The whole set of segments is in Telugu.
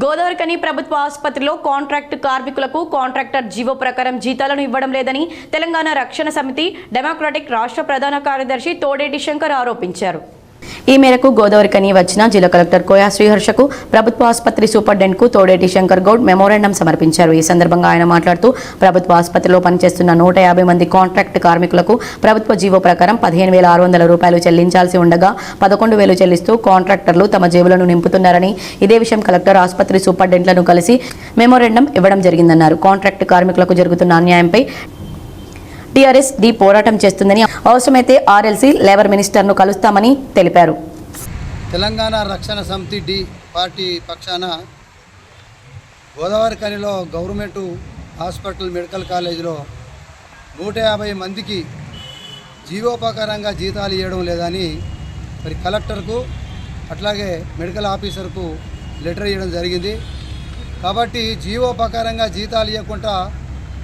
గోదావరికని ప్రభుత్వ ఆసుపత్రిలో కాంట్రాక్ట్ కార్మికులకు కాంట్రాక్టర్ జీవో ప్రకారం జీతాలను ఇవ్వడం లేదని తెలంగాణ రక్షణ సమితి డెమోక్రాటిక్ రాష్ట్ర ప్రధాన కార్యదర్శి తోడేటి శంకర్ ఆరోపించారు. ఈ మేరకు గోదావరికని వచ్చిన జిల్లా కలెక్టర్ కోయా శ్రీహర్షకు ప్రభుత్వ ఆసుపత్రి సూపరింటెండెంట్కు తోడేటి శంకర్ గౌడ్ మెమోరాండం సమర్పించారు. ఈ సందర్భంగా ఆయన మాట్లాడుతూ ప్రభుత్వ ఆసుపత్రిలో పనిచేస్తున్న నూట యాభై మంది కాంట్రాక్ట్ కార్మికులకు ప్రభుత్వ జీవో ప్రకారం పదిహేను వేల ఆరు వందల రూపాయలు చెల్లించాల్సి ఉండగా పదకొండు వేలు చెల్లిస్తూ కాంట్రాక్టర్లు తమ జేబులను నింపుతున్నారని ఇదే విషయం కలెక్టర్ ఆసుపత్రి సూపరింటెండెంట్లను కలిసి మెమోరాండం ఇవ్వడం జరిగిందన్నారు. కాంట్రాక్ట్ కార్మికులకు జరుగుతున్న అన్యాయంపై టీఆర్ఎస్ డి పోరాటం చేస్తుందని అవసరమైతే ఆర్ఎల్సీ లేబర్ మినిస్టర్ను కలుస్తామని తెలిపారు. తెలంగాణ రక్షణ సమితి డి పార్టీ పక్షాన గోదావరి కనిలో గవర్నమెంట్ హాస్పిటల్ మెడికల్ కాలేజీలో నూట యాభై మందికి జీవోపకారంగా జీతాలు ఇవ్వడం లేదని మరి కలెక్టర్కు అట్లాగే మెడికల్ ఆఫీసర్కు లెటర్ ఇవ్వడం జరిగింది. కాబట్టి జీవోపకారంగా జీతాలు ఇవ్వకుండా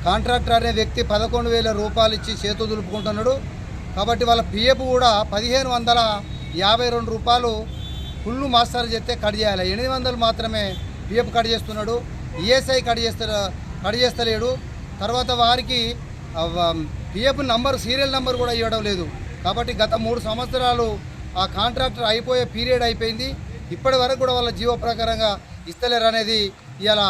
కాంట్రాక్టర్ అనే వ్యక్తి పదకొండు వేల రూపాయలు ఇచ్చి చేతు దులుపుకుంటున్నాడు. కాబట్టి వాళ్ళ పిఎఫ్ కూడా పదిహేను వందల యాభై రెండు రూపాయలు ఫుల్ మాస్టర్ చేస్తే కట్ చేయాలి. ఎనిమిది వందలు మాత్రమే పిఎఫ్ కట్ చేస్తున్నాడు. ఈఎస్ఐ కట్ చేస్తా కట్ చేస్తలేడు. తర్వాత వారికి పిఎఫ్ నంబర్ సీరియల్ నంబర్ కూడా ఇవ్వడం లేదు. కాబట్టి గత మూడు సంవత్సరాలు ఆ కాంట్రాక్టర్ అయిపోయే పీరియడ్ అయిపోయింది. ఇప్పటి వరకు కూడా వాళ్ళ జీవో ప్రకారంగా ఇస్తలేరు అనేది ఇవాళ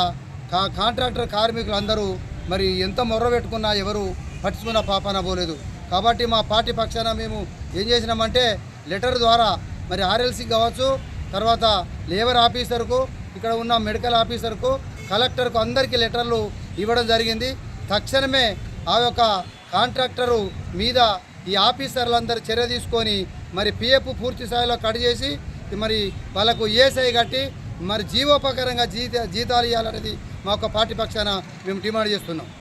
కా కాంట్రాక్టర్ కార్మికులు అందరూ మరి ఎంత మొర్ర పెట్టుకున్నా ఎవరు పట్టించుకున్న పాపన పోలేదు. కాబట్టి మా పార్టీ పక్షాన మేము ఏం చేసినామంటే లెటర్ ద్వారా మరి ఆర్ఎల్సీ కావచ్చు తర్వాత లేబర్ ఆఫీసర్కు ఇక్కడ ఉన్న మెడికల్ ఆఫీసర్కు కలెక్టర్కు అందరికీ లెటర్లు ఇవ్వడం జరిగింది. తక్షణమే ఆ యొక్క కాంట్రాక్టరు మీద ఈ ఆఫీసర్లందరూ చర్య తీసుకొని మరి పిఎఫ్ పూర్తి స్థాయిలో కట్ చేసి మరి వాళ్ళకు ఏసఐ కట్టి మరి జీవోపకరంగా జీత జీతాలు ఇవ్వాలనేది మా యొక్క పార్టీ పక్షాన మేము డిమాండ్ చేస్తున్నాం.